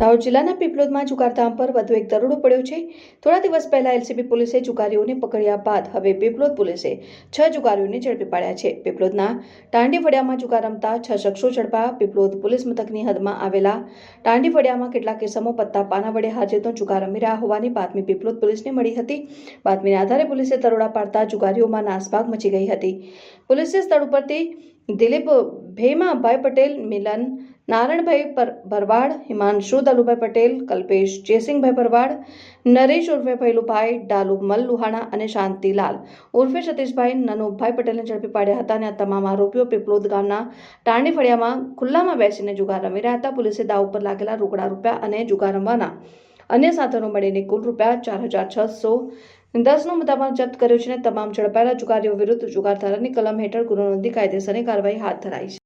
દાહોદ જિલ્લાના પીપલોદમાં જુગારધામ પર વધુ એક દરોડો પડ્યો છે. થોડા દિવસ પહેલા એલસીબી પોલીસે જુગારીઓને પકડ્યા બાદ હવે પીપલોદ પોલીસે છ જુગારીઓને ઝડપી પાડ્યા છે. પીપલોદના ટાંડી ફળિયામાં જુગાર રમતા છ શખ્સો ઝડપા પીપલોદ પોલીસ મથકની હદમાં આવેલા ટાંડી ફળિયામાં કેટલાક કિસ્સામાં પત્તા પાના વડે હાજરનો જુગાર રમી રહ્યા હોવાની બાતમી પીપલોદ પોલીસને મળી હતી. બાતમીના આધારે પોલીસે દરોડા પાડતા જુગારીઓમાં નાસભાગ મચી ગઈ હતી. પોલીસે સ્થળ ઉપરથી દિલીપ ભેમાભાઈ પટેલ, મિલન નારણભાઈ ભરવાડ, હિમાંશુ દલુભાઈ પટેલ, કલ્પેશ જયસિંહભાઈ ભરવાડ, નરેશ ઉર્ફે ભૈલુભાઈ, ડાલુ મલ લુહાણા અને શાંતિલાલ ઉર્ફે સતીશભાઈ, નનુભાઈ પટેલને ઝડપી પાડ્યા હતા અને આ તમામ આરોપીઓ પીપલોદ ગામના ટાણી ફળિયામાં ખુલ્લામાં બેસીને જુગાર રમી રહ્યા હતા. પોલીસે દાવ ઉપર લાગેલા રોકડા રૂપિયા અને જુગાર રમવાના અન્ય સાધનો મળીને કુલ રૂપિયા ચાર હજાર છસો દસનો મુદ્દામાલ જપ્ત કર્યો છે અને તમામ ઝડપાયેલા જુગારીઓ વિરુદ્ધ જુગાર ધારાની કલમ હેઠળ ગુનો નોંધી કાયદેસરની કાર્યવાહી હાથ ધરાઈ છે.